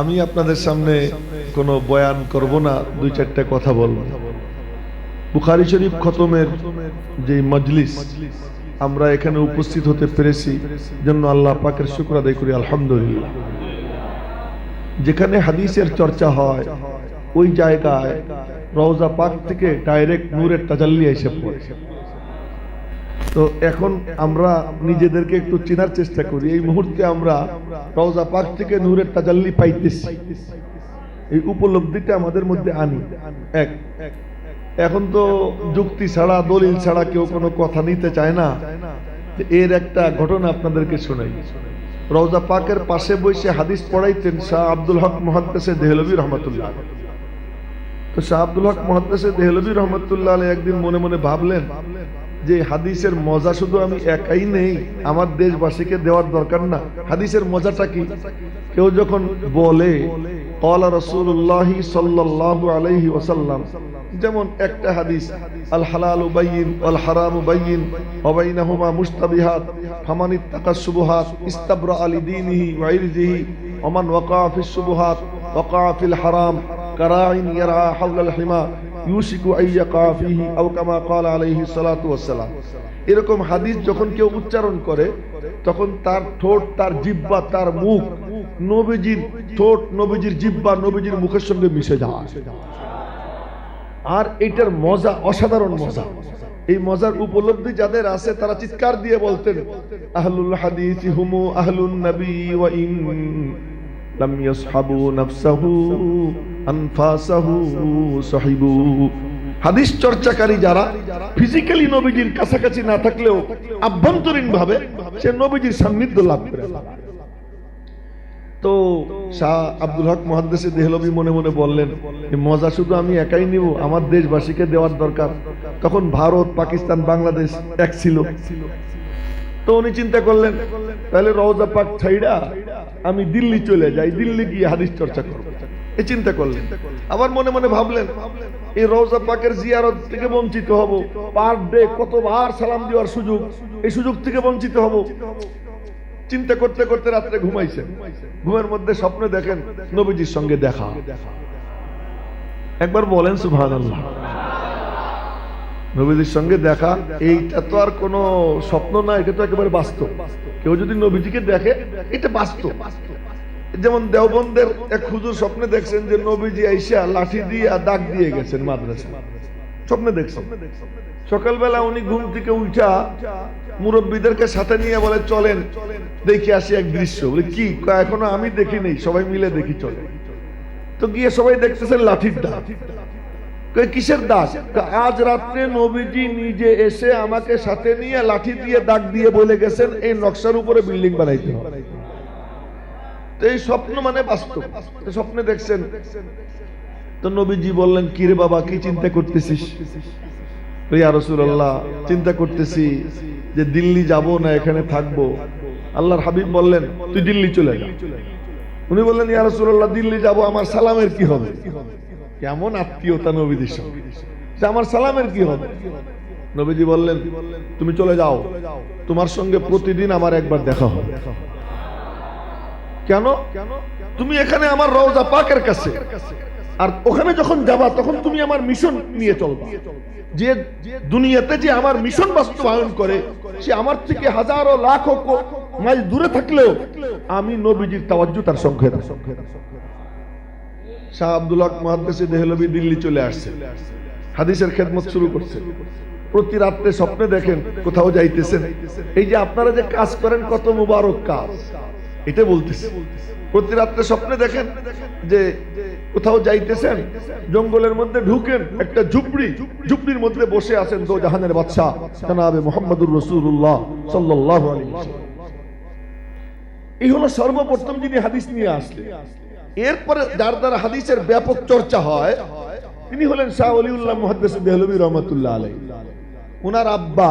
আমি আপনাদের সামনে কোনো বয়ান করব না, দুই চারটা কথা বলব। বুখারি শরীফ খতমের যে মজলিস, আমরা এখানে উপস্থিত হতে পেরেছি জন্য আল্লাহ পাকের শুক্র আদায় করি, আলহামদুলিল্লাহ। যেখানে হাদিসের চর্চা হয়, ওই জায়গায় রওজা পাক থেকে ডাইরেক্ট নূরের তাজাল্লি এসে পড়ে। তো এখন আমরা নিজেদেরকে একটু চেনার চেষ্টা করি। এই মুহূর্তে আমরা রওজা পাক থেকে নূরের তাজাল্লি পাইতেছি। এই উপলব্ধিটা আমাদের মধ্যে আনি। এক। এখন তো যুক্তি ছাড়া, দলিল ছাড়া কেউ কোনো কথা নিতে চায় না। এর একটা ঘটনা আপনাদেরকে শোনাই। রওজা পাকের পাশে বসে হাদিস পড়াইতেন শাহ আব্দুল হক মহাদ্দেশে দেহলবী রহমতুল্লাহ। তো শাহ আব্দুল হক মহাদ্দেশে দেহলবী রহমতুল্লাহ একদিন মনে মনে ভাবলেন যে হাদিসের মজা শুধু আমি একাই নেই, আমার দেশবাসীকে দেওয়ার দরকার না। হাদিসের মজাটা কি? কেউ যখন বলে যেমন একটা হাদিস আল হালাল উবাইন আল হারাম উবাইন অবাইনাহুমা মুস্তাবিহাত ইত্তাকা সুবহাত আলি সুবহাত হারাম কারাইন ইয়ারা হিমা ইউসিকু আইয়াকা ফিহি আও কামা ক্বালা আলাইহি সালাতু ওয়াসসালাম। এরকম হাদিস যখন কেউ উচ্চারণ করে, তখন তার ঠোঁট, তার জিহ্বা, তার মুখ নবীজির ঠোঁট, নবীজির জিহ্বা, নবীজির মুখের সঙ্গে মিশে যায়। আর এটার মজা অসাধারণ মজা। এই মজার উপলব্ধি যাদের আছে, তারা চিৎকার দিয়ে বলতেন, আহলুল হাদিস হুমু আহলুন নবী ওয়া ইন লাম ইয়াসহাবু নাফসাহু হাদিস চর্চাকারী যারা ফিজিক্যালি নবীজির কাছাকাছি না থাকলেও আভ্যন্তরীণ ভাবে সে নবীজির সান্নিধ্য লাভ করে। তো শাহ আব্দুল হক দেহলবি মনে মনে বললেন মজা শুধু আমি একাই নিব, আমার দেশবাসীকে দেওয়ার দরকার। তখন ভারত, পাকিস্তান, বাংলাদেশ এক ছিল। তো উনি চিন্তা করলেন, তাহলে রওজা পাক ছাইড়া আমি দিল্লি চলে যাই, দিল্লি গিয়ে হাদিস চর্চা করব। এই চিন্তা করলেন। আবার মনে মনে ভাবলেন, এই রওজা পাকের জিয়ারত থেকে বঞ্চিত হব। পার ডে কতবার সালাম দেওয়ার সুযোগ, এই সুযোগ থেকে বঞ্চিত হব। চিন্তা করতে করতে রাত্রে ঘুমাইছেন। ঘুমের মধ্যে স্বপ্ন দেখেন, নবীজির সঙ্গে দেখা। একবার বলেন, সুবহানাল্লাহ। নবীজির সঙ্গে দেখা, এইটা তো আর কোনো স্বপ্ন না, এটা তো একেবারে বাস্তব। কেউ যদি নবীজিকে দেখে, এটা বাস্তব। যেমন দেওবন্দের এক হুজুর স্বপ্নে দেখছেন যে নবীজি আইসা লাঠি দিয়ে দাগ দিয়ে গেছেন মাদ্রাসা। স্বপ্নে দেখছেন। সকালবেলা উনি ঘুম থেকে উঠা মুরব্বীদেরকে সাথে নিয়ে বলে, চলেন, দেখি আসি এক দৃশ্য। বলে, কি? এখনও আমি দেখি নেই, সবাই মিলে দেখি, চলে। তো গিয়ে সবাই দেখতেছেন লাঠির দাগ। কিসের দাগ? আজ রাত্রে নবীজি নিজে এসে আমাকে সাথে নিয়ে লাঠি দিয়ে দাগ দিয়ে বলে গেছেন, এই নকশার উপরে বিল্ডিং বানাইতে হবে। তো এই স্বপ্ন মানে বাস্তব। স্বপ্নে দেখছেন। তো নবীজি বললেন, কি রে বাবা, কি চিন্তা করতেছিস? ইয়া চিন্তা করতেছি যে দিল্লি যাব না, এখানে থাকব। আল্লাহর হাবিব বললেন, তুই দিল্লি চলে যা। উনি বললেন, ইয়া রাসূলুল্লাহ, দিল্লি যাব, আমার সালামের কি হবে? কেমন আত্মীয়তা নবীদের সঙ্গে। আমার সালামের কি হবে? নবীজি বললেন, তুমি চলে যাও। তোমার সঙ্গে প্রতিদিন আমার একবার দেখা হবে। কেন? তুমি এখানে আমার রওজা পাকের কাছে। আর ওখানে যখন যাবা, তখন তুমি আমার মিশন নিয়ে চলবা। যে দুনিয়াতে যে আমার মিশন বাস্তবায়ন করে, সে আমার থেকে হাজারো লাখ মাইল দূরে থাকলেও আমি নবীজির তাওয়াজ্জু তার সঙ্গে শাহ দেহলবি দিল্লি চলে আসছে। হাদিসের খেদমত শুরু করছে। প্রতি রাত্রে স্বপ্নে দেখেন কোথাও যাইতেছেন। এই যে আপনারা যে কাজ করেন, কত মুবারক কাজ। এটা বলতেছে। প্রতি রাত্রে স্বপ্নে দেখেন যে কোথাও যাইতেছেন, জঙ্গলের মধ্যে ঢুকেন, একটা ঝুপড়ি, ঝুপড়ির মধ্যে বসে আছেন দো জাহানের বাদশাহ, জানাবে মোহাম্মদুর রসুল্লাহ ওয়াসাল্লাম। এই হলো সর্বপ্রথম যিনি হাদিস নিয়ে আসলেন। এরপরে যার দ্বারা হাদিসের ব্যাপক চর্চা হয়, তিনি হলেন শাহ অলিউল্লাহ মুহাদ্দিস দেহলভী রহমতুল্লাহ আলাই ওনার আব্বা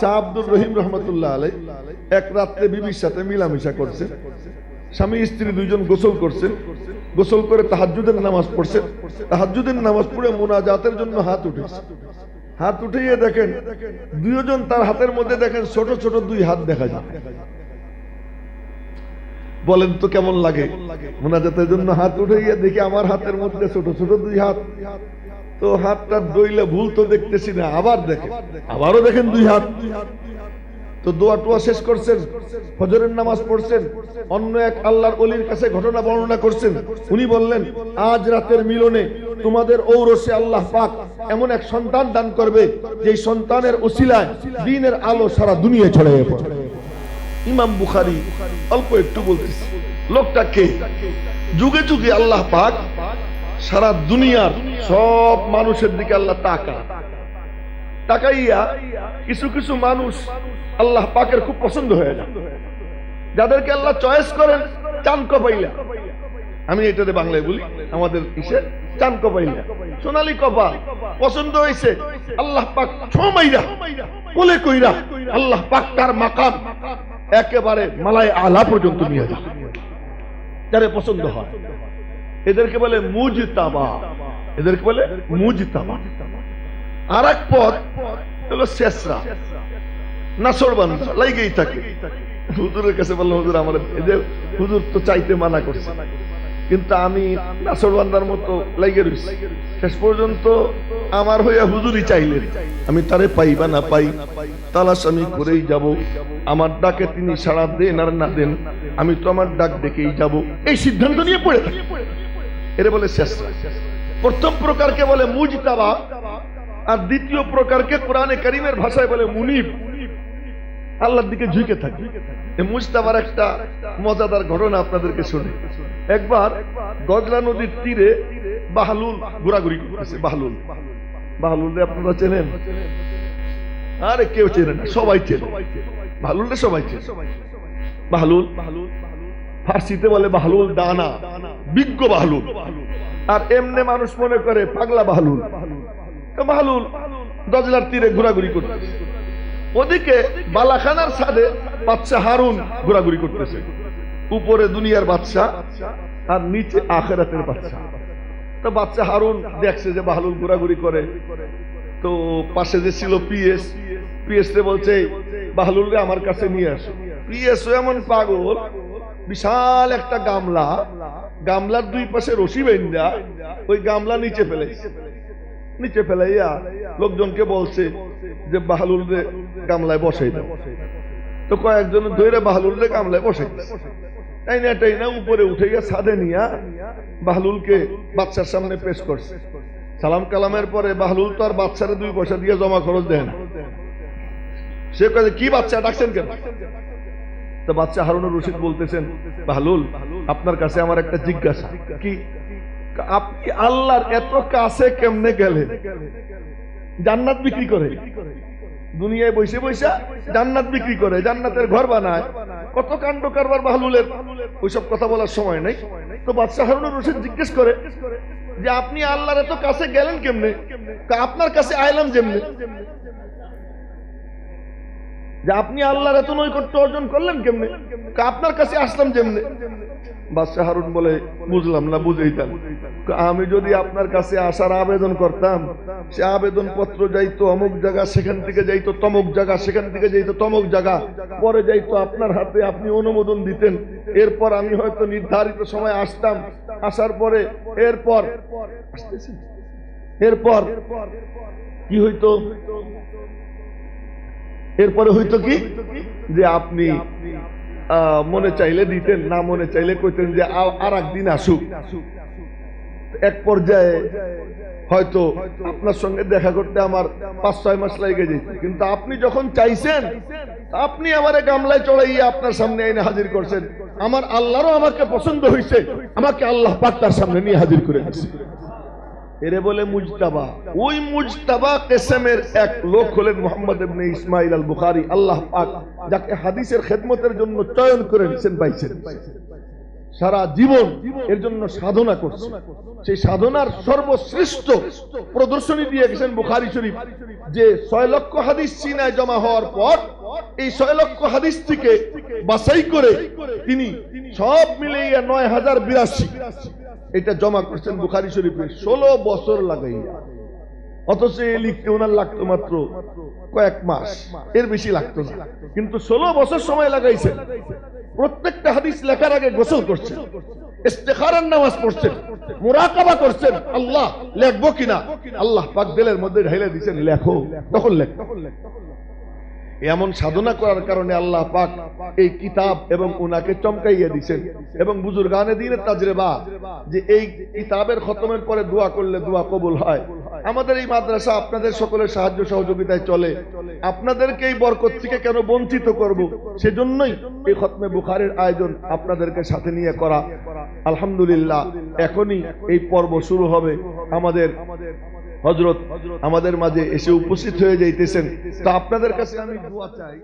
শাহ আব্দুর রহিম রহমতুল্লাহ আলাই এক রাত্রে বিবির সাথে মিলামিশা করছে। স্বামী, স্ত্রী দুইজন গোসল করছেন গোসল করে তাহাজুদের নামাজ পড়ছেন তাহাজুদের নামাজ পড়ে মোনাজাতের জন্য হাত উঠেছে। হাত উঠিয়ে দেখেন দুইজন তার হাতের মধ্যে দেখেন ছোট ছোট দুই হাত দেখা যায়। বলেন তো কেমন লাগে? মোনাজাতের জন্য হাত উঠে গিয়ে দেখি আমার হাতের মধ্যে ছোট ছোট দুই হাত। তো হাতটা দইলে ভুল তো দেখতেছি না আবার দেখেন আবারও দেখেন দুই হাত। তো দোয়া টোয়া শেষ করছেন ফজরের নামাজ পড়ছেন অন্য এক আল্লাহর অলির কাছে ঘটনা বর্ণনা করছেন। উনি বললেন আজ রাতের মিলনে তোমাদের ঔরসে আল্লাহ পাক এমন এক সন্তান দান করবে যে সন্তানের ওসিলায় দিনের আলো সারা দুনিয়া ছড়িয়ে পড়ে। ইমাম বুখারি অল্প একটু বলতেছি। লোকটা কে? যুগে যুগে আল্লাহ পাক সারা দুনিয়ার সব মানুষের দিকে আল্লাহ তাকা। তাকাইয়া কিছু কিছু মানুষ আল্লাহ পাকের খুব পছন্দ হয়ে যায়। যাদেরকে আল্লাহ চয়েস করেন, চান কপাইলা। আমি এটাতে বাংলায় বলি, আমাদের ইসে চান কপাইলা। সোনালি কপা পছন্দ হয়েছে, আল্লাহ পাক ছমাইরা কোলে কইরা আল্লাহ পাক তার মাকাম একেবারে মালায় আলা পর্যন্ত নিয়ে যায় যারে পছন্দ হয়। এদেরকে বলে মুজতাবা। এদেরকে বলে মুজতাবা। আর এক পথ হলো শেষরা। মানা আমি নাসর বান্দার মতো লাইগে রয়েছি শেষ পর্যন্ত আমার হইয়া হুজুরি চাইলেন। আমি তারে পাই বা না পাই তালাশ আমি করেই যাব। আমার ডাকে তিনি সাড়া দেন আর না দেন, আমি তো আমার ডাক ডেকেই যাব। এই সিদ্ধান্ত নিয়ে পড়ে থাকি। এরে বলে শেষ। প্রথম প্রকারকে বলে মুজতাবা, আর দ্বিতীয় প্রকারকে কোরআনে করিমের ভাষায় বলে মুনিব। আল্লাহর দিকে ঝুঁকে থাকে। এই মুস্তাবার একটা মজাদার ঘটনা আপনাদেরকে শুনে একবার গজলা নদীর তীরে বাহালুল ঘোরাঘুরি করতেছে, বাহালুল। বাহালুল আপনারা চেনেন? আরে কেউ চেনে না, সবাই চেনে। বাহালুল সবাই চেনে। বাহালুল ফার্সিতে বলে বাহালুল দানা, বিজ্ঞ বাহালুল আর এমনে মানুষ মনে করে পাগলা বাহালুল বাহালুল দজলার তীরে ঘোরাঘুরি করতেছে। ওদিকে বালাখানার ছাদে বাচ্চা হারুন ঘোরাঘুরি করতেছে। উপরে দুনিয়ার বাচ্চা আর নিচে আখেরাতের বাচ্চা। তো বাচ্চা হারুন দেখছে যে বাহালুল ঘোরাঘুরি করে। তো পাশে যে ছিল পিএস পিএস রে বলছে, বাহালুল রে আমার কাছে নিয়ে আসো। পিএস এমন পাগল, বিশাল একটা গামলা, গামলার দুই পাশে রশি বেন্দা ওই গামলা নিচে ফেলেছে। নিচে ফেলাইয়া লোকজনকে বলছে যে, বাহালুল রে গামলায় দাও। তো কয়েকজন ধরে বাহালুল রে গামলায় বসাই উপরে নিয়া বাহলুলকে বাচ্চার সামনে পেশ করছে। সালাম কালামের পরে বাহলুল তো আর বাচ্চারে দুই পয়সা দিয়ে জমা খরচ দেয় না। সে কি বাচ্চা, ডাকছেন কেন? তো বাচ্চা হারুনুর রশিদ বলতেছেন, বাহলুল, আপনার কাছে আমার একটা জিজ্ঞাসা। কি, আপনি আল্লাহর এত কাছে কেমনে গেলেন? জান্নাত বিক্রি করে। দুনিয়ায় বসে বসে জান্নাত বিক্রি করে, জান্নাতের ঘর বানায়। কত কাণ্ড কারবার বাহলুলের? ওইসব কথা বলার সময় নেই। তো বাদশাহ হারুনুর রশিদ জিজ্ঞেস করে যে আপনি আল্লাহর এত কাছে গেলেন কেমনে? আপনার কাছে আইলাম যেমনে? যে আপনি আল্লাহর এত নৈকট্য অর্জন করলেন কেমনে? আপনার কাছে আসলাম যেমনে? বাদশাহ হারুন বলে, বুঝলাম না বুঝেইতাম আমি যদি আপনার কাছে আসার আবেদন করতাম, সে আবেদন পত্র যাইতো অমুক জায়গা, সেখান থেকে যাইতো তমুক জায়গা, সেখান থেকে যাইতো তমুক জায়গা। পরে যাইতো আপনার হাতে, আপনি অনুমোদন দিতেন। এরপর আমি হয়তো নির্ধারিত সময় আসতাম। আসার পরে, এরপর এরপর, কি হইতো? এরপরে হইতো কি? যে আপনি মনে চাইলে দিতেন, না মনে চাইলে কইতেন যে আর একদিন আসুক। এক পর্যায়ে হয়তো আপনার সঙ্গে দেখা করতে আমার পাঁচ, ছয় মাস লেগে যেত। কিন্তু আপনি যখন চাইছেন, আপনি আমারে গামলায় চড়াইয়া আপনার সামনে এনে হাজির করছেন। আমার আল্লাহরও আমাকে পছন্দ হয়েছে আমাকে আল্লাহ পাক তার সামনে নিয়ে হাজির করে দিচ্ছে এরে বলে মুজতাবা। ওই মুজতাবা কেসেমের এক লোক হলেন মোহাম্মদ ইবনে ইসমাইল আল বুখারী আল্লাহ পাক যাকে হাদিসের খেদমতের জন্য চয়ন করে নিছেন, পাইছেন। সারা জীবন এর জন্য সাধনা করছে। সেই সাধনার সর্বশ্রেষ্ঠ প্রদর্শনী দিয়ে গেছেন বুখারি শরীফ, যে ছয় লক্ষ হাদিস চীনায় জমা হওয়ার পর এই ছয় লক্ষ হাদিস থেকে বাছাই করে তিনি সব মিলিয়ে নয় হাজার বিরাশি এটা জমা করছেন বুখারি শরীফে, ষোলো বছর লাগাইয়া। অথচ লিখতে ওনার লাগতো মাত্র কয়েক মাস। এর বেশি লাগতো না। কিন্তু ষোলো বছর সময় লাগাইছেন। প্রত্যেকটা হাদিস লেখার আগে গোসল ইস্তেখারার নামাজ পড়ছেন। করছেন। আল্লাহ, লেখবো কিনা? আল্লাহ পাক দিলের মধ্যে ঢাইলে দিয়েছেন লেখো। তখন লেখ। এমন সাধনা করার কারণে আল্লাহ পাক এই কিতাব এবং ওনাকে চমকাইয়া দিছেন। এবং বুজুর্গানে দিনের তাজরেবা, যে এই কিতাবের খতমের পরে দোয়া করলে দোয়া কবুল হয়। আমাদের এই মাদ্রাসা আপনাদের সকলের সাহায্য সহযোগিতায় চলে। আপনাদেরকে এই বরকত থেকে কেন বঞ্চিত করব? সেজন্যই এই খতমে বুখারের আয়োজন আপনাদেরকে সাথে নিয়ে করা। আলহামদুলিল্লাহ, এখনই এই পর্ব শুরু হবে আমাদের হজরত আমাদের মাঝে এসে উপস্থিত হয়ে যাইতেছেন। তা আপনাদের কাছে আমি দোয়া চাই।